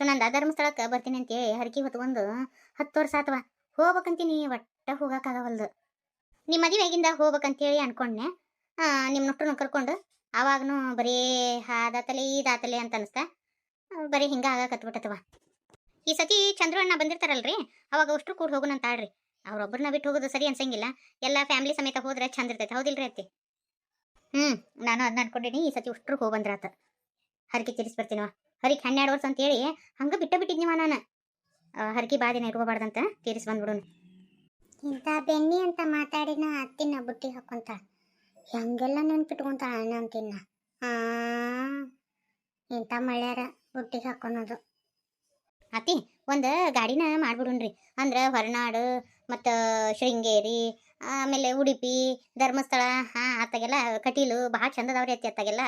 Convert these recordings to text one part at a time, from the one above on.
ಸುನಂದ ಧರ್ಮಸ್ಥಳಕ್ಕೆ ಬರ್ತೀನಿ ಅಂತೇಳಿ ಹರಕಿ ಹೊತ್ಕೊಂಡು ಹತ್ತು ವರ್ಷ ಆತವ, ಹೋಗ್ಬೇಕಂತೀನಿ ಒಟ್ಟ ಹೋಗಕ್ಕಾಗವಲ್ದು ನಿಮ್ಮ ಮದುವೆಗಿಂದ ಹೋಗ್ಬೇಕಂತೇಳಿ ಅನ್ಕೊಂಡೆ ನಿಮ್ಮ ನೊಟ್ಟನ್ನು ಕರ್ಕೊಂಡು ಆವಾಗನು ಬರೀ ಹಾದಾತಲೆ ಇದಾತಲೆ ಅಂತ ಅನಿಸ್ತಾ, ಬರೀ ಹಿಂಗ ಆಗಕತ್ಬಿಟ್ಟತವ ಈ ಸತಿ ಚಂದ್ರು ಅಣ್ಣ ಬಂದಿರ್ತಾರಲ್ರಿ, ಅವಾಗ ಅಷ್ಟು ಕೂಡ ಹೋಗೋಣ ಅಂತ ಆಡ್ರಿ. ಅವ್ರೊಬ್ಬರನ್ನ ಬಿಟ್ಟು ಹೋಗೋದು ಸರಿ ಅನ್ಸಂಗಿಲ್ಲ, ಎಲ್ಲ ಫ್ಯಾಮಿಲಿ ಸಮೇತ ಹೋದ್ರೆ ಚಂದ ಇರ್ತೈತೆ, ಹೌದಿಲ್ರಿ ಅತ್ತಿ? ಹ್ಞೂ ನಾನು ಅದನ್ನ ಅನ್ಕೊಂಡಿನಿ, ಈ ಸತಿ ಉಷ್ಟ್ರು ಹೋಗಿ ಬಂದ್ರಾತ. ಹರಕೆ ತೀರಿಸ್ಬರ್ತೀನವ. ಹರಿಕ್ ಹನ್ನೆರಡು ವರ್ಷ ಅಂತೇಳಿ ಹಂಗ ಬಿಟ್ಟ ಬಿಟ್ಟಿದ್ನಿವ ನಾನು. ಹರಕಿ ದಿನ ಇಟ್ಕೋಬಾರ್ದಂತ ತೀರಿಸಿ ಬಂದ್ಬಿಡೋನು. ಇಂಥ ಬೆನ್ನಿ ಅಂತ ಮಾತಾಡಿನ ಅತ್ತಿನ ಬುಟ್ಟಿ ಹಾಕೊಂತ. ಹೆಂಗೆಲ್ಲ ನೆನ್ಪಿಟ್ಕೊಂತ ಅಣ್ಣ ಅಂತಿನ್ನ ಇಂಥ ಮಳ್ಯಾರ ಬುಟ್ಟಿಗೆ ಹಾಕೊಳೋದು ಅತ್ತಿ ಒಂದು ಗಾಡಿನ ಮಾಡ್ಬಿಡುನ್ರಿ ಅಂದ್ರೆ ಹೊರನಾಡು ಮತ್ತು ಶೃಂಗೇರಿ ಆಮೇಲೆ ಉಡುಪಿ ಧರ್ಮಸ್ಥಳ ಹಾ ಅತ್ತಾಗೆಲ್ಲ ಕಟೀಲು ಭಾಳ ಚಂದದವ್ರಿ ಅತ್ತಿ ಅತ್ತಾಗೆಲ್ಲ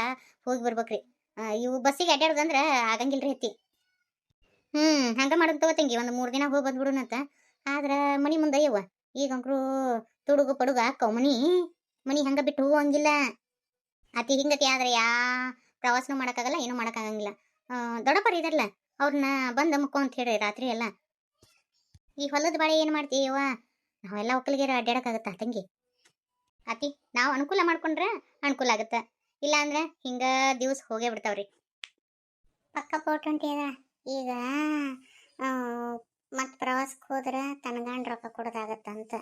ಹೋಗಿ ಬರ್ಬೇಕ್ರಿ. ಇವು ಬಸ್ಸಿಗೆ ಅಡ್ಡಾಡೋದಂದ್ರೆ ಆಗಂಗಿಲ್ರಿ ಅತ್ತಿ. ಹ್ಞೂ ಹಂಗೆ ಮಾಡೋದು ತಗೋತಂಗಿ, ಒಂದು ಮೂರು ದಿನ ಹೋಗಿ ಬಂದ್ಬಿಡುನಂತ. ಆದ್ರೆ ಮನಿ ಮುಂದೆ ಯವ್ವ, ಈಗಂಕ್ರು ತುಡುಗು ಪಡುಗ ಹಾಕವ್ ಮನಿ. ಮನಿ ಹಂಗ ಬಿಟ್ಟು ಹೋಗಂಗಿಲ್ಲ. ಅತಿ ಹಿಂಗತಿ ಆದ್ರೆ ಯಾ ಪ್ರವಾಸನೂ ಮಾಡೋಕ್ಕಾಗಲ್ಲ, ಏನೂ ಮಾಡೋಕ್ಕಾಗಂಗಿಲ್ಲ. ದೊಡ್ಡಪ್ಪರು ಇದಾರಲ್ಲ ಅವ್ರನ್ನ ಬಂದ ಮುಕ್ಕೋ ಅಂತ ಹೇಳಿ ರಾತ್ರಿ ಎಲ್ಲ. ಈ ಹೊಲದ ಬಾಳೆ ಏನು ಮಾಡ್ತೀಯವ್ವ ನಾವೆಲ್ಲ ಒಕ್ಕಲಿಗೆರ ಅಡ್ಡಾಡಕ್ಕಾಗತ್ತಾ ತಂಗಿ? ಅತಿ ನಾವು ಅನುಕೂಲ ಮಾಡ್ಕೊಂಡ್ರೆ ಅನುಕೂಲ ಆಗತ್ತ? ಇಲ್ಲ ಅಂದ್ರೆ ಹಿಂಗ ದಿವಸ ಹೋಗೇ ಬಿಡ್ತಾವ್ರಿ. ಪಕ್ಕ ಹೊಂಟಿದ ಈಗ. ಮತ್ತು ಪ್ರವಾಸಕ್ಕೆ ಹೋದ್ರೆ ತನ್ನ ಗಂಡ ರೊಕ್ಕ ಕೊಡೋದಾಗತ್ತಂತ.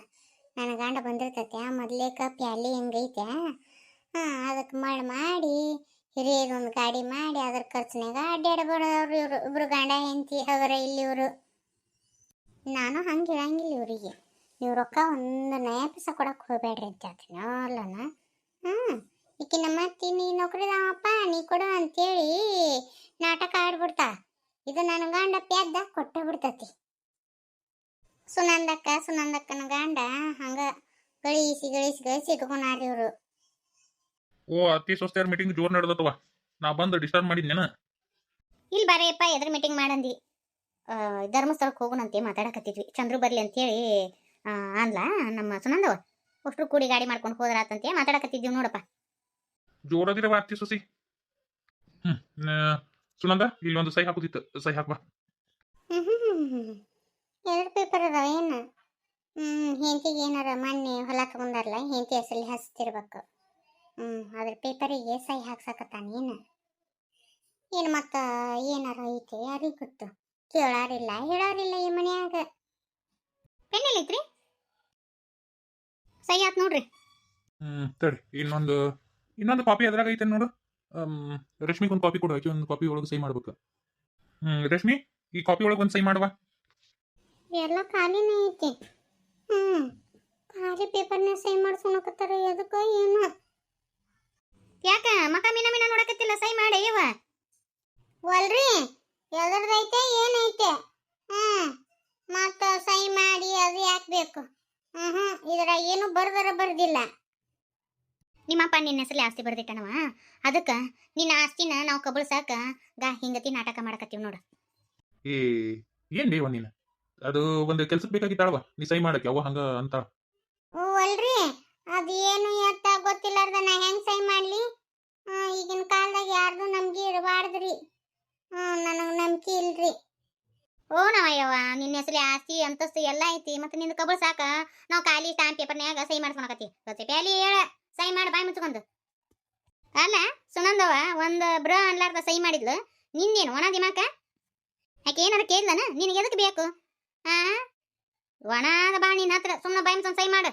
ನನ್ನ ಗಂಡ ಬಂದಿರ್ತೈತೆ ಮೊದ್ಲೇಕ ಪ್ಯಾಲಿ ಹೆಂಗೈತೆ? ಹಾಂ ಅದಕ್ಕೆ ಮಳ್ ಮಾಡಿ ಹಿರಿಯದೊಂದು ಗಾಡಿ ಮಾಡಿ, ಅದ್ರ ಖರ್ಚಿನಾಗ ಅಡ್ಡಾಡಬೇಡವ್ರು ಇವರು. ಇಬ್ರು ಗಂಡ, ಹೆಂಡತಿ ಅವರ ಇಲ್ಲಿ ಇವರು ನಾನು ಹಂಗೆ ಇರಂಗಿಲ್ಲ ಇವರಿಗೆ. ನೀವು ರೊಕ್ಕ ಒಂದು ನಯ ಪೈಸ ಕೊಡಕ್ಕೆ ಹೋಗ್ಬೇಡ್ರಿ ಅಂತ ಹೇಳ್ತೀನಿ ಅಲ್ಲನ ಹ್ಞೂ ಈಕಿ ನಮ್ಮ ಅತ್ತಿ ನೀ ನೌಕರಿದಾವಪ್ಪ ನೀ ಕೊಡು ಅಂತೇಳಿ ನಾಟಕ ಆಡ್ಬಿಡ್ತಾ. ಇದು ನನ್ನ ಗಂಡ ಪ್ಯಾದ್ದ ಕೊಟ್ಟ ಬಿಡ್ತತಿ ಸುನಂದಕ್ಕ ಸುನಂದಕ್ಕನ ಗಂಡ ಹಂಗ ಗಳಿಸಿ ಗಳಿಸಿ ಗಳಿಸಿ ಇಟ್ಕೊಂಡಾರಿ ಇವರು. ಓ ಅತ್ತಿ ಸೊಸ್ತೆಯರ್ ಮೀಟಿಂಗ್ ಜೋರ್ ನಡೆದತ್ತವ ನಾ ಬಂದು ಡಿಸ್ಟರ್ಬ್ ಮಾಡಿದ್ನೇನ ಇಲ್ಲಿ ಬರೆಯಪ್ಪ ಎದ್ರ ಮೀಟಿಂಗ್ ಮಾಡಂದಿ. ಆ, ಧರ್ಮಸ್ಥಳಕ್ಕೆ ಹೋಗೋಣಂತೆ ಮಾತಾಡಕತ್ತಿದ್ವಿ. ಚಂದ್ರು ಬರ್ಲಿ ಅಂತೇಳಿ ಆ, ಅಂದ್ಲ ನಮ್ಮ ಸುನಂದವ. ಅಷ್ಟು ಕೂಡಿ ಗಾಡಿ ಮಾಡ್ಕೊಂಡು ಹೋದ್ರಾತಂತೆ ಮಾತಾಡಕತ್ತಿದ್ವಿ ನೋಡಪ್ಪ. ಜೋರದಿರವ ಅತ್ತಿ ಸೊಸಿ? ಹ್ಮ್ ಸುನಂದ ಇಲ್ಲಿ ಒಂದು ಸೈ ಹಾಕುದಿತ್ತು ಸೈ ಹಾಕುವ. ಎರಡು ಪೇಪರ್ ಅದಾವ ಏನು? ಹ್ಞೂ ಹೆಂಡತಿಗೆ ಏನಾರ ಮೊನ್ನೆ ಹೊಲ ತಗೊಂಡಾರಲ್ಲ ಹೆಂಡತಿ ಹೆಸರಲ್ಲಿ ಹಸ್ತಿರ್ಬೇಕು. ಹ್ಞೂ ಅದ್ರ ಪೇಪರಿಗೆ ಸಹಿ ಹಾಕ್ಸಾಕತ್ತಾನ ಏನು? ಮತ್ತ ಏನಾರ ಐತೆ ಯಾರಿಗೆ ಗೊತ್ತು? ಕೇಳಾರಿಲ್ಲ ಹೇಳಾರಿಲ್ಲ ಈ ಮನ್ಯಾಗ. ಪೆನ್ನೆಲ್ಲೈತ್ರಿ ಸೈ ಹಾಕ್ ನೋಡ್ರಿ. ಹ್ಮ್ ತಡಿ ಇನ್ನೊಂದು ಇನ್ನೊಂದು ಕಾಪಿ ಅದ್ರಾಗ ಐತೆ ನೋಡು. ರಶ್ಮಿ ರಶ್ಮಿಗೆ ಒಂದು ಕಾಪಿ ಕೊಡು, ಆಕಿ ಒಂದು ಕಾಪಿ ಒಳಗೆ ಸೈ ಮಾಡ್ಬೇಕು. ಹ್ಮ್, ರಶ್ಮಿ, ಈ ಕಾಪಿ ಒಳಗೆ ಒಂದು ಸೈ ಮಾಡುವ. ಎಲ್ಲ ಖಾಲಿನೇ ಐತಿ. ಹ್ಞೂ ಖಾಲಿ ಪೇಪರ್ನ ಸೈ ಮಾಡ್ಸ್ಕೊಳಕತ್ತಾರ ಅದಕ್ಕೆ ಏನು. ಯಾಕ, ಮಕ ಮೀನ ಮೀನ ನೋಡಕತ್ತಿಲ್ಲ ಸಹಿ ಮಾಡಿ, ಇವ. ವಲ್ರಿ ಎದರ್ದೈತೆ ಏನೈತೆ ಹ್ಞೂ ಮತ್ತು ಸಹಿ ಮಾಡಿ, ಅದು ಯಾಕೆ ಬೇಕು. ಹ್ಞೂ ಹ್ಞೂ ಇದ್ರಾಗ ಏನು ಬರ್ದರ ಬರ್ದಿಲ್ಲ. ನಿಮ್ಮಪ್ಪ ನಿನ್ನ ಹೆಸರಲ್ಲಿ ಆಸ್ತಿ ಬರ್ದಿಟ್ಟನವ ಅದಕ್ಕೆ ನಿನ್ನ ಆಸ್ತಿನ ನಾವು ಕಬಳ್ಸಾಕ ಗಾ ಹಿಂಗತಿ ನಾಟಕ ಮಾಡಕತ್ತೀವಿ ನೋಡ. ಏ ಏನ್ ರೀ ನೀನ? ಅದು ಒಂದು ಕೆಲ್ಸಕ್ಕೆ ಬೇಕಾಗಿತ್ತಾಳವ ನೀ ಸೈ ಮಾಡಕ್ಕೆ ಅವ ಹಂಗ ಅಂತ ಓ ಅಲ್ರಿ ಅದೇನು ಎತ್ತ ಗೊತ್ತಿಲ್ಲಾರ್ದ ನಾ ಹೆಂಗ್ ಸೈ ಮಾಡ್ಲಿ? ಈಗಿನ ಕಾಲದಾಗ ಯಾರ್ದು ನಮ್ಗೆ ಇರಬಾರ್ದ್ರಿ. ನನಗೆ ನಂಬಿಕೆ ಇಲ್ರಿ. ಓ ನಾವಯ್ಯವ ನಿನ್ನ ಹೆಸರು ಆಸ್ತಿ ಅಂತಸ್ತು ಎಲ್ಲ ಐತಿ ಮತ್ತೆ ನಿಂದು ಕಬರ್ ಸಾಕ ನಾವು ಖಾಲಿ ಸ್ಟಾಂಪ್ ಪೇಪರ್ನ್ಯಾಗ ಸೈ ಮಾಡ್ಸ್ಕೊಳಕತ್ತಿ ಸೊಸೆ ಪ್ಯಾಲಿ ಹೇಳ. ಸೈ ಮಾಡಿ ಬಾಯಿ ಮುಚ್ಕೊಂಡು. ಅಲ್ಲ ಸುನಂದವ ಒಂದು ಬ್ರ ಅನ್ಲಾರ್ದ ಸೈ ಮಾಡಿದ್ಲು. ನಿಂದೇನು ಒಣ ದಿಮಾಕ ಆಕೆ ಏನಾರ ಕೇಳ್ದನ? ನಿನಗೆ ಎದಕ್ಕೆ ಬೇಕು? ಆ? ಒಣದ ಬಾ ನಿನ್ನ ಹತ್ರ. ಸುಮ್ಮನೆ ಬಾಯಿ ಮುಚ್ಕೊಂಡು ಸೈ ಮಾಡು.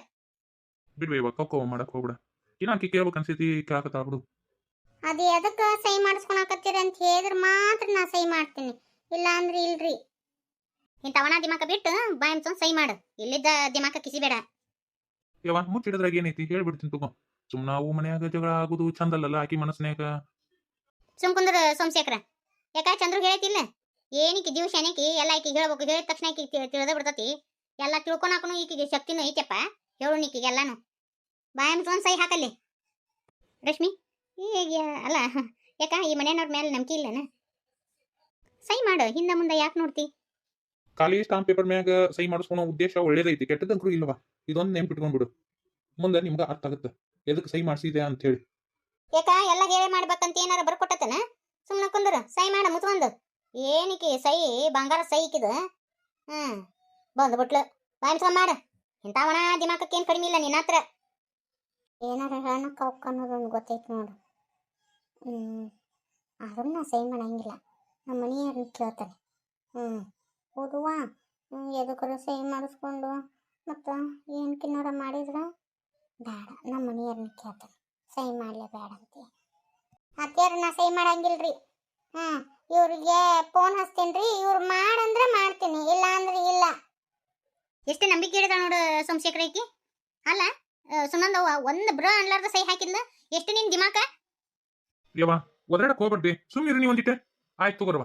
ಬಿಡ್ಬೇ ಇವಾಗ ಕಕ್ಕೋ ಮಾಡಕ್ ಹೋಗ್ಬಿಡ. ಇನ್ನ ಆಕೆ ಕೇಳ್ಬೇಕು ಅನ್ಸೈತಿ ಕೇಳಕತ್ತಾಳ ಬಿಡು ಅದು ಎದಕ್ಕೆ ಸಹಿ ಮಾಡಿಸ್ಕೊಳಕತ್ತೀರ ಅಂತ ಹೇಳಿದ್ರೆ ಮಾತ್ರ ನಾ ಸಹಿ ಮಾಡ್ತೀನಿ. ಇಲ್ಲ ಅಂದ್ರೆ ಇಲ್ರಿ ಒಣ ದಿಮಾಕ ಬಿಟ್ಟು ಬಾಯಿ ಮುಚ್ಕೊಂಡು ಸಹಿ ಮಾಡು. ಇಲ್ಲಿದ್ದ ದಿಮಾಕ ಕಿಸಿಬೇಡ. ಯವ್ವ ಮುಚ್ಚಿಡದ್ರಾಗ ಏನೈತಿ? ಹೇಳ್ಬಿಡ್ತೀನಿ ತಗೋ. ಸುಮ್ನ ನಾವು ಮನ್ಯಾಗ ಜಗಳ ಆಗುದು ಚಂದಲ್ಲಲ್ಲ ಆಕಿ ಮನಸ್ನ್ಯಾಗ? ಸುಮ್ ಕುಂದ್ರ ಸೋಮಶೇಖರ ಯಾಕ ಚಂದ್ರು ಹೇಳ್ತಿಲ್ಲ? ಏನಿಕ್ಕೆ ಜೀವ ಏನಕ್ಕೆ ಎಲ್ಲ ಆಕಿ ಹೇಳ್ಬೇಕು ಹೇಳಿದ ತಕ್ಷಣ ಈಕಿ ತಿಳಿದ ಬಿಡ್ತತಿ. ಎಲ್ಲ ತಿಳ್ಕೊಳಕನು ಈಕಿಗೆ ಶಕ್ತಿನೂ ಐತೆಪ್ಪ ಹೇಳು ನೀಕಿಗೆ ಎಲ್ಲಾನು. ಬಾಯ್ ಮುಚ್ಕೊಂಡು ಸೈ ಹಾಕಲ್ಲಿ. ರಶ್ಮಿ ಈಗ ಅಲ್ಲ ಯಾಕ ಈ ಮನೆಯವ್ರ ಮೇಲೆ ನಂಬಿಕೆ ಇಲ್ಲನ? ಸೈ ಮಾಡು ಹಿಂದೆ ಮುಂದೆ ಯಾಕೆ ನೋಡ್ತಿ? ಖಾಲಿ ಸ್ಟಾಂಪ್ ಪೇಪರ್ ಮ್ಯಾಗ ಸೈ ಮಾಡಿಸ್ಕೊಳೋ ಉದ್ದೇಶ ಒಳ್ಳೇದೈತಿ ಕೆಟ್ಟದಂಕರು ಇಲ್ವಾ? ಇದೊಂದು ನೆನ್ಪಿಟ್ಕೊಂಡ್ಬಿಡು ಮುಂದೆ ನಿಮ್ಗೆ ಅರ್ಥ ಆಗುತ್ತೆ. ಎದಕ್ಕೆ ಸೈ ಮಾಡಿಸಿದೆ ಅಂತ ಹೇಳಿ ಯಾಕ ಎಲ್ಲ ಹೇಳಿ ಮಾಡ್ಬೇಕಂತ ಏನಾರ ಬರ್ಕೊಟ್ಟತನ? ಸುಮ್ಮನೆ ಕುಂದ್ರ, ಸಹಿ ಮಾಡ ಮುತ್ಕೊಂಡು ಏನಿಕೆ ಸಹಿ? ಬಂಗಾರ ಸೈ ಇಕ್ಕಿದ? ಹ್ಮ್ ಬಂದ್ಬಿಟ್ಲು ಬಾಯಿಸ್ಕೊಂಡ್ ಮಾಡ. ಇಂಥವನ ದಿಮಾಕಕ್ಕೇನು ಕಡಿಮೆ ಇಲ್ಲ ನಿನ್ನ ಹತ್ರ ಏನಾರ ಹೇಳಕ್ಕೆ ಅನ್ನೋದು ಅನ್ನೋದೊಂದು ಗೊತ್ತೈತೆ ನೋಡು. ಹ್ಮ್, ಆದ್ರೂ ನಾ ಸೈ ಮಾಡಂಗಿಲ್ಲ. ನಮ್ಮ ಮನೆಯವ್ರನ್ನ ಕೇಳ್ತಾರೆ. ಹ್ಮ್, ಓದುವ. ಎದಕ್ಕರ ಸಹಿ ಮಾಡಿಸ್ಕೊಂಡು ಮತ್ತು ಏನು ಕಿನ್ನಾರ ಮಾಡಿದ್ರೆ? ಬೇಡ ನಮ್ಮ ಮನೆಯವ್ರನ್ನ ಕೇಳ್ತಾನೆ. ಸಹಿ ಮಾಡಲೇ ಬೇಡ ಅಂತ ಅತ್ಯಾರ ನಾ ಸಹಿ ಮಾಡಂಗಿಲ್ರಿ. ಹಾ ಇವ್ರಿಗೆ ಫೋನ್ ಹಚ್ತೇನ್ರಿ ಇವ್ರು ಮಾಡಂದ್ರೆ ಮಾಡ್ತೀನಿ ಇಲ್ಲ ಅಂದ್ರೆ ಇಲ್ಲ. ಎಷ್ಟು ನಂಬಿಕೆ ಇಡದ ನೋಡು ಸೋಮಶೇಖರ ಐತಿ ಅಲ್ಲ ಸುನಂದವ್ವ ಒಂದು ಬ್ರ ಅನ್ಲಾರ್ದ ಸಹಿ ಹಾಕಿದ್ನ ಎಷ್ಟು ನಿನ್ ದಿಮಾಕ? ಯವ್ವ ಒದರಾಡಕ್ ಹೋಗ್ಬೇಡ್ರಿ. ಸುಮ್ಮನೆ ನೀ ಒಂದಿಟ್ಟೆ ಆಯ್ತು ತಗೋರವ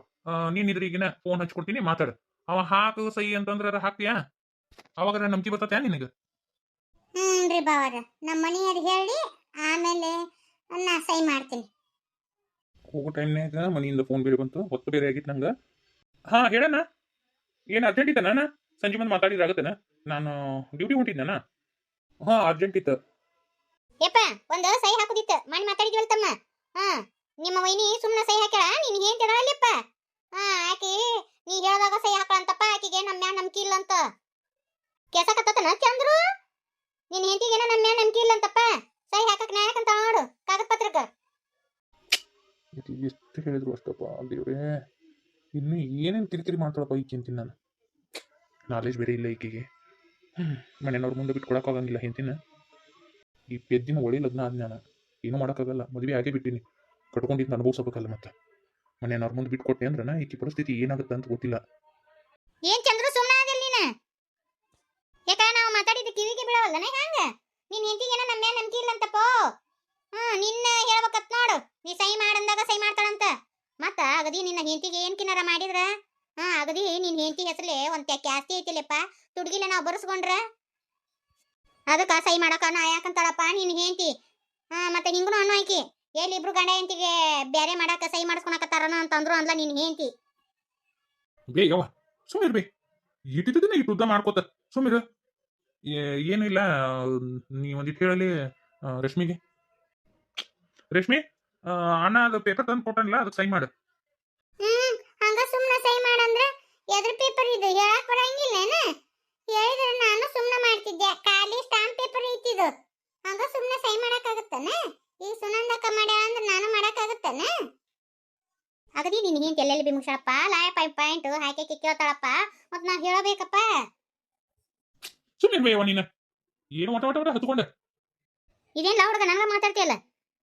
ನೀನ್ ಇದ್ರಿಗಿನ ಫೋನ್ ಹಚ್ಕೊಡ್ತೀನಿ ಮಾತಾಡು. ಅವ ಹಾಕು ಸಹಿ ಅಂತಂದ್ರ ಹಾಕ್ತೀಯಾ? ಅವಾಗ ನಂಬಿಕೆ ಬರ್ತತ್ಯಾ ನಿನಗ? ಹ್ಞೂ ರೀ ಬಾವರ ನಮ್ಮ ಮನೆಯವ್ರು ಹೇಳಿ ಆಮೇಲೆ ನಾ ಸೈ ಮಾಡ್ತೀನಿ. ಹೋಗೋ ಟೈಮ್ನಾಗ ಮನೆಯಿಂದ ಫೋನ್ ಬೇರೆ ಬಂತು ಹೊತ್ತು ಬೇರೆ ಆಗಿತ್ತು ನಂಗೆ. ಹಾಂ ಹೇಳಣ್ಣ. ಏನು ಅರ್ಜೆಂಟ್ ನಾನು? ಸಂಜೆ ಬಂದು ಮಾತಾಡಿದ್ರೆ ಆಗತ್ತೇನ? ನಾನು ಡ್ಯೂಟಿ ಹೊಂಟಿದ್ನಣ್ಣ. ಹಾ ಅರ್ಜೆಂಟ್ ಇತ್ತು. ಯಪ್ಪ ಒಂದು ಸೈ ಹಾಕುದಿತ್ತು. ಮಾಡಿ ಮಾತಾಡಿದ್ವಲ್ಲ ತಮ್ಮ. ಹಾಂ ನಿಮ್ಮ ವೈನಿ ಸುಮ್ಮನೆ ಸೈ ಹಾಕ್ಯಾಳ? ನೀನು ಏನ್ ತಿಳಲಿಪ್ಪ ಹಾ ಆಕಿ ನೀ ಹೇಳ್ದಾಗ ಸೈ ಹಾಕಳಂತಪ್ಪ ಆಕಿಗೆ ನಮ್ಮ ಮ್ಯಾಲ ನಂಬಿಕೆ ಇಲ್ಲ ಅಂತ. ಕೆಸಕತ್ತನ ಚಂದ್ರು? ನಿನ್ ಹೆಂಡತಿಗೆ ನಮ್ಮ ಮೇಲೆ ನಂಬಿಕೆ ಇಲ್ಲ ಅಂತಪ್ಪ ಸೈ ಹಾಕಕ್ ನ್ಯಾಯಕಂತ ನೋಡು ಕಾಗದ ಪತ್ರಕ್ಕ. ಇದು ಎಷ್ಟು ಹೇಳಿದ್ರು ಅಷ್ಟಪ್ಪ ದೇವ್ರೇ. ಇನ್ನು ಏನೇನು ಕಿರಿಕಿರಿ ಮಾಡ್ತಾಳಪ್ಪ ಈಕೆ ಚಿಂತಿನ ನಾನು? ನಾಲೆಜ್ ಬೇರೆ ಇಲ್ಲ ಈಕೆಗೆ. ಮನೆಯವ್ರ ಮುಂದೆ ಬಿಟ್ಟು ಕೊಡೋಕ್ಕಾಗಂಗಿಲ್ಲ ಹೆಂತಿನ ಈ ಪೆದ್ದಿನ ಒಳ್ಳೆ ಲಗ್ನ ಆದ್ ನಾನು. ಏನೂ ಮಾಡೋಕ್ಕಾಗಲ್ಲ ಮದುವೆ ಆಗೇ ಬಿಟ್ಟಿನಿ. ಕಟ್ಕೊಂಡಿದ್ದು ಅನುಭವಿಸಬೇಕಲ್ಲ ಮತ್ತೆ. ಮನೆಯವ್ರ ಮುಂದೆ ಬಿಟ್ಟು ಕೊಟ್ಟೆ ಅಂದ್ರೆ ಈಕೆ ಪರಿಸ್ಥಿತಿ ಏನಾಗುತ್ತೆ ಅಂತ ಗೊತ್ತಿಲ್ಲ. ಏನ್ ಚಂದ್ರು ಸುಮ್ಮನೆ ಆದಿಲ್ಲ ನೀನು ಯಾಕ ನಾವು ಮಾತಾಡಿದ ಕಿವಿಗೆ ಬೀಳವಲ್ಲನ ಹ್ಯಾಂಗ? ನಿನ್ ಹೆಂಡತಿಗೆ ನಮ್ಮ ಮ್ಯಾಲ ನಂಬಿಕೆ ಇಲ್ಲ ಅಂತಪ್ಪ ಹ್ಮ್, ನಿನ್ನ ಹೇಳ್ಬೇಕತ್ ನೋಡು. ನೀ ಸೈ ಮಾಡಂದಾಗ ಸೈ ಮಾಡ್ತಾಳಂತ. ಮತ್ತ ಅಗದಿ ನಿನ್ನ ಹೆಂಡತಿಗೆ ಏನ್ ಕಿನಾರ ಮಾಡಿದ್ರ? ಹಾ ಅಗದಿ ನಿನ್ ಹೆಂಡತಿ ಹೆಸರಲೆ ಒಂದ್ ತೆಕ್ಕೆ ಆಸ್ತಿ ಐತಿಲ್ಲಪ್ಪ. ತುಡ್ಗಿಲ್ಲ ನಾವು ಬರ್ಸ್ಕೊಂಡ್ರ? ಅದಕ್ಕ ಸೈ ಮಾಡಕ ನಾ ಯಾಕಂತಾಳಪ್ಪ ನಿನ್ ಹೆಂಡತಿ. ಹಾ ಮತ್ತೆ ಹಿಂಗೂ ಅನ್ನೋ ಆಕಿ ಎಲ್ಲಿ ಇಬ್ರು ಗಂಡ ಹೆಂಡತಿಗೆ ಬೇರೆ ಮಾಡಾಕ, ಸೈ ಮಾಡಿಸ್ಕೊಳಕತ್ತಾರನ ಅಂತಂದ್ರು ಅಂದ್ಲ ನಿನ್ ಹೆಂಡತಿ. ಬೇ ಯವ್ವ ಸುಮ್ಮನೆ ಬೇ ಇಟ್ಟಿದ್ದನ್ನ ಇಟ್ಟು ಉದ್ದ ಮಾಡ್ಕೋತ. ಸುಮ್ಮನೆ ಏನೂ ಇಲ್ಲ ನೀ ಒಂದಿಟ್ಟು ಹೇಳಲಿ ರಶ್ಮಿಗೆ. ರಶ್ಮಿ ಅಣ್ಣ ಅದು ಪೇಪರ್ ತಂದು ಕೊಟ್ಟನಲ್ಲ ಅದಕ್ಕೆ ಸೈನ್ ಮಾಡು. ಹ್ಮ್, ಹಂಗ ಸುಮ್ಮನೆ ಸೈ ಮಾಡಂದ್ರೆ ಎದ್ರ ಪೇಪರ್ ಇದು ಹೇಳಕ್ ಬರಂಗಿಲ್ಲೇನ? ಹೇಳಿದ್ರೆ ನಾನು ಸುಮ್ಮನೆ ಮಾಡ್ತಿದ್ದೆ, ಖಾಲಿ ಸ್ಟಾಂಪ್ ಪೇಪರ್ ಐತಿದು ಹಂಗ ಸುಮ್ಮನೆ ಸೈ ಮಾಡಕ್ಕಾಗತ್ತನ? ಈ ಸುನಂದಕ್ಕ ಮಾಡ್ಯಾಳ ಅಂದ್ರೆ ನಾನು ಮಾಡಕ್ಕಾಗತ್ತನ? ಅಗದಿ ನಿನ್ ಹಿಂತ ಎಲ್ಲೆಲ್ಲಿ ಬಿಮುಷಪ್ಪ ಲಾಯ ಪೈ ಪಾಯಿಂಟ್ ಹಾಕಿ ಕೇಳ್ತಾಳಪ್ಪ ಮತ್ತೆ ನಾ ಹೇಳಬೇಕಪ್ಪ. ಸುಮ್ಮನೆ ಬೇ ನೀನು. ಏನು ಒಟ ಒಟ ಒಟ ಹತ್ಕೊಂಡೆ. ಇದೇನ್ ಹುಡುಗ ನನಗ ಮಾತಾಡ್ತಿಯಲ್ಲ?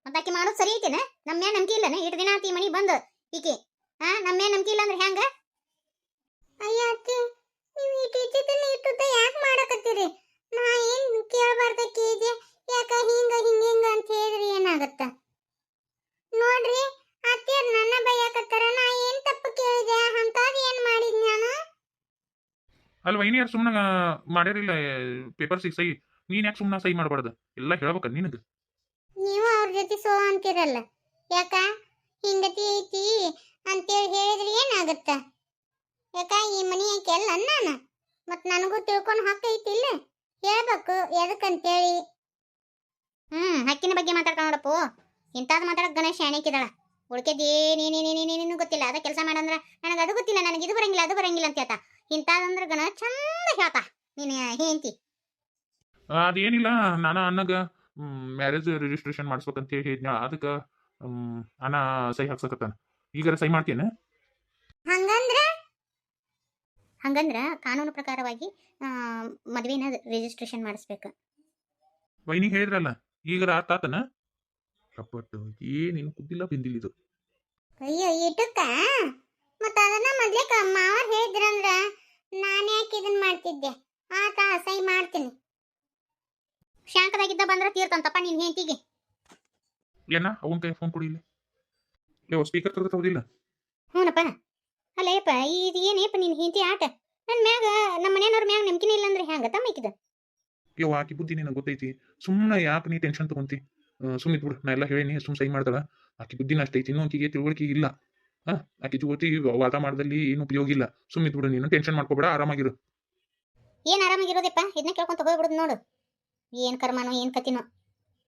ಮತ್ತ ಆಕಿ ಮಾಡೋದು ಸರಿ ಐತೆನ? ನಮ್ಮ ಮ್ಯಾಲ ನಂಬಿಕೆ ಇಲ್ಲನ? ಇಟ್ಟ ದಿನ ಆತಿ ಮನಿ ಬಂದು? ಈಕೆ ಹಾ ನಮ್ಮ ಮ್ಯಾಲ ನಂಬಿಕೆ ಇಲ್ಲ ಅಂದ್ರೆ ಹೆಂಗ ಅಯ್ಯ ಅತ್ತೆ ನೀವು ಈ ಇಟ್ಟಿದ್ದನ್ನ ಇಟ್ಟುತ್ತ ಯಾಕೆ ಮಾಡಕತ್ತೀರಿ ನಾ ಏನ್ ಕೇಳಬಾರ್ದಕ್ಕೆ ಇದೆ ಯಾಕ ಹಿಂಗ ಹಿಂಗ ಹಿಂಗ ಅಂತ ಹೇಳಿದ್ರಿ ಏನಾಗತ್ತ ನೋಡ್ರಿ ಅತ್ತಿಯರ್ ನನ್ನ ಬೈಯಾಕತ್ತಾರ ನಾ ಏನ್ ತಪ್ಪು ಕೇಳಿದೆ ಅಂತಾದ್ ಏನ್ ಮಾಡಿದ್ ನಾನು ಅಲ್ಲಿ ವೈನಿಯರ್ ಸುಮ್ಮನೆ ಮಾಡ್ಯಾರಿಲ್ಲ ಪೇಪರ್ ಸಿಗ್ ಸೈ ನೀನ್ ಯಾಕೆ ಸುಮ್ಮನೆ ಸೈ ಮಾಡಬಾರ್ದು? ಎಲ್ಲ ಹೇಳ್ಬೇಕ ನಿನಗೆ. ನೀವು ಅವ್ರ ಜೊತೆ ಸೋ ಅಂತಿರಲ್ಲ. ಯಾಕ? ಹಿಂಗತಿ ಐತಿ ಅಂತೇಳಿ ಹೇಳಿದ್ರೆ ಏನಾಗತ್ತ? ಯಾಕ ಈ ಮನಿ ಕೆಲ್ಲ ನಾನು ಮತ್ ನನಗೂ ತಿಳ್ಕೊಂಡು ಹಕ್ಕ ಹಾಕೈತಿಲ್ಲ ಹೇಳ್ಬೇಕು ಎದಕ್ಕಂತೇಳಿ. ಹ್ಮ್, ಹಕ್ಕಿನ ಬಗ್ಗೆ ಮಾತಾಡ್ತಾ ನೋಡಪ್ಪು ಇಂಥದ್ದು ಮಾತಾಡಕ್ ಗಣೇಶ ಶಾಣಿಕಿದಾಳ ಉಳ್ಕೆದ್ ಏನೇನೇನೇನೇನೇನು ಗೊತ್ತಿಲ್ಲ. ಅದ ಕೆಲಸ ಮಾಡಂದ್ರ ನನಗೆ ಅದು ಗೊತ್ತಿಲ್ಲ, ನನಗೆ ಇದು ಬರಂಗಿಲ್ಲ, ಅದು ಬರಂಗಿಲ್ಲ ಅಂತ ಹೇಳ್ತಾ. ಇಂಥದಂದ್ರ ಗಣ ಚಂದ ಹೇಳ್ತಾ ನೀನು ಹೇಂತಿ ಅದೇನಿಲ್ಲ ನಾನು ಅನ್ನಗ ಮ್ಯಾರೇಜ್ ರಿಜಿಸ್ಟ್ರೇಷನ್ ಮಾಡಿಸ್ಬೇಕಂತ ಹೇಳಿ ಹೇಳಿದ್ನ ಅದಕ್ಕೆ ಅಣ್ಣ ಸಹಿ ಹಾಕ್ಸಕತ್ತಾನ. ಈಗಾರ ಸಹಿ ಮಾಡ್ತೇನೆ? ಹಂಗಂದ್ರ ಹಂಗಂದ್ರ ಕಾನೂನು ಪ್ರಕಾರವಾಗಿ ಮದುವೆನ ರಿಜಿಸ್ಟ್ರೇಷನ್ ಮಾಡಿಸ್ಬೇಕು. ವೈನಿ ಹೇಳಿದ್ರಲ್ಲ ಈಗ ಅರ್ಥ ಆತನ? ಕಪ್ಪಟ್ಟು ಏನೇನು ಕುದ್ದಿಲ್ಲ ಬಿಂದಿಲ್ಲ ಇದು. ಅಯ್ಯೋ ಇಟಕ್ಕ ಮತ್ತ ಅದನ್ನ ಮೊದ್ಲೇ ಮಾವರ್ ಹೇಳಿದ್ರಂದ್ರ ನಾನು ಯಾಕೆ ಇದನ್ನ ಮಾಡ್ತಿದ್ದೆ? ಆತ ಸೈ ಮಾಡ್ತೀನಿ. ಶಾಂಕದಾಗಿದ್ದ ಬಂದ್ರ ತೀರ್ತಂತಪ್ಪ ನಿನ್ ಹೆಂಡತಿಗೆ. ಏನ? ಅವನ ಕೈ ಫೋನ್ ಕೊಡಿ ಇಲ್ಲಿ. ಯಾವ ಸ್ಪೀಕರ್ ತೆಗೆದು ಹೌದಿಲ್ಲ ಹ್ಞೂನಪ್ಪ ಅಲ್ಲಯ್ಯಪ್ಪ ಇದು ಏನಪ್ಪ ನಿನ್ ಹೆಂಡತಿ ಆಟ? ನನ್ನ ಮ್ಯಾಗ ನಮ್ಮ ಮನೆಯವ್ರ ಮ್ಯಾಗ ನಂಬಿಕೆನೇ ಇಲ್ಲ ಅಂದ್ರೆ ಹೆಂಗ ತಮ್ಮಕಿದ ಯವ್ವ ಆಕಿ ಬುದ್ಧಿ ನಿನಗೆ ಗೊತ್ತೈತಿ. ಸುಮ್ಮನೆ ಯಾಕೆ ನೀ ಟೆನ್ಷನ್ ತಗೊಂತಿ? ಸುಮ್ಮನೆ ಬಿಡು. ನಾ ಎಲ್ಲ ಹೇಳೀನಿ ಸುಮ್ಮನೆ ಸೈ ಮಾಡ್ತಾಳ ಆಕಿ ಬುದ್ಧಿನ ಅಷ್ಟೈತಿ ಇನ್ನೂ ಆಕಿಗೆ ತಿಳುವಳಿಕೆ ಇಲ್ಲ. ಹಾ ಆಕೆ ಜೋತಿ ವಾದ ಮಾಡ್ದಲ್ಲಿ ಏನು ಉಪಯೋಗ ಇಲ್ಲ. ಸುಮ್ಮನೆ ಬಿಡು ನೀನು ಟೆನ್ಷನ್ ಮಾಡ್ಕೋಬೇಡ ಆರಾಮಾಗಿರು. ಏನ್ ಆರಾಮಾಗಿರೋದಪ್ಪ? ಇದನ್ನ ಕೇಳ್ಕೊಂತ ಹೋಗ್ಬಿಡುದು ನೋಡು. ಏನ್ ಕರ್ಮನೋ ಏನ್ ಕತಿನೋ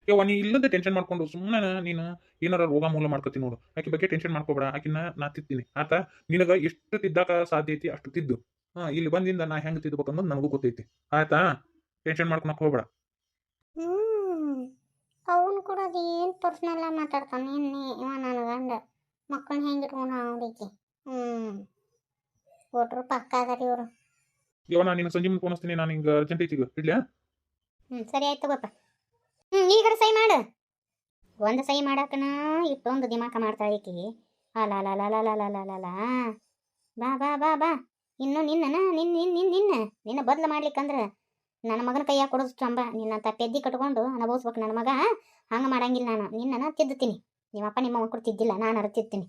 ಯವ್ವ ನೀ ಇಲ್ಲದ ಟೆನ್ಷನ್ ಮಾಡ್ಕೊಂಡು ಸುಮ್ಮನೆ ನೀನು ಏನಾರ ರೋಗ ಮೂಲ ಮಾಡ್ಕೊತೀನಿ ನೋಡು. ಆಕೆ ಬಗ್ಗೆ ಟೆನ್ಷನ್ ಮಾಡ್ಕೋಬೇಡ ಆಕಿನ ನಾ ತಿತ್ತೀನಿ ಆತ ನಿನಗ ಎಷ್ಟು ತಿದ್ದಾಕ ಸಾಧ್ಯ ಐತಿ ಅಷ್ಟು ತಿದ್ದು. ಹಾ ಇಲ್ಲಿ ಬಂದಿಂದ ನಾ ಹೆಂಗ್ ತಿದ್ಬೇಕು ಅನ್ನೋದು ನನಗೂ ಗೊತ್ತೈತಿ. ಆಯ್ತಾ? ಟೆನ್ಷನ್ ಮಾಡ್ಕೊಳಕ್ ಹೋಗ್ಬೇಡ. ಅವನ್ ಕೂಡ ಅದೇನು ಪರ್ಸ್ನಲ್ಲ ಮಾತಾಡ್ತಾನೆ ಇವ ನನ್ನ ಗಂಡ. ಮಕ್ಕಳನ್ನ ಹೆಂಗೆ ಇಟ್ಕೊಂಡು ಅವಳಿಗೆ ಹ್ಮ್. ಒಟ್ರು ಪಕ್ಕ ಅದಾರಿ ಇವರು. ಯವ್ವ ನಾ ನಿನ್ನ ಸಂಜೆ ಮುಂದೆ ಫೋನ್ ಹಚ್ತೀನಿ. ನಾನು ಹಿಂಗೆ ಅರ್ಜೆಂಟ್ ಐತಿ ಈಗ. ಇಡ್ಲ್ಯಾ ಹ್ಮ್ ಸರಿ ಆಯ್ತು ತಗೋಪ್ಪ ಹ್ಮ್ ಈಗಾರ ಸಹಿ ಮಾಡು. ಒಂದು ಸಹಿ ಮಾಡಕ್ಕನ ಇಷ್ಟೊಂದು ದಿಮಾಕ ಮಾಡ್ತಾಳೆ ಈಕಿ. ಅಲ ಅಲ ಅಲ ಅಲ ಅಲ ಅಲ ಅಲ ಬಾ ಬಾ ಬಾ ಬಾ. ಇನ್ನು ನಿನ್ನನ ನಿನ್ನ ನಿನ್ನ ನಿನ್ನ ನಿನ್ನ. ನಿನ್ನ ಬದಲು ಮಾಡ್ಲಿಕ್ಕಂದ್ರೆ ನನ್ನ ಮಗನ ಕೈಯಾಗ ಕೊಡೋದು ಚಂಬ. ನಿನ್ನಂತ ಪೆದ್ದಿ ಕಟ್ಕೊಂಡು ಅನುಭವಿಸ್ಬೇಕು ನನ್ನ ಮಗ. ಹಂಗೆ ಮಾಡಂಗಿಲ್ಲ ನಾನು. ನಿನ್ನನ ತಿದ್ದುತ್ತೀನಿ. ನಿಮ್ಮಪ್ಪ ನಿಮ್ಮ ಮಕ್ಕಳು ತಿದ್ದಿಲ್ಲ ನಾನು ಅರ ತಿದ್ತೀನಿ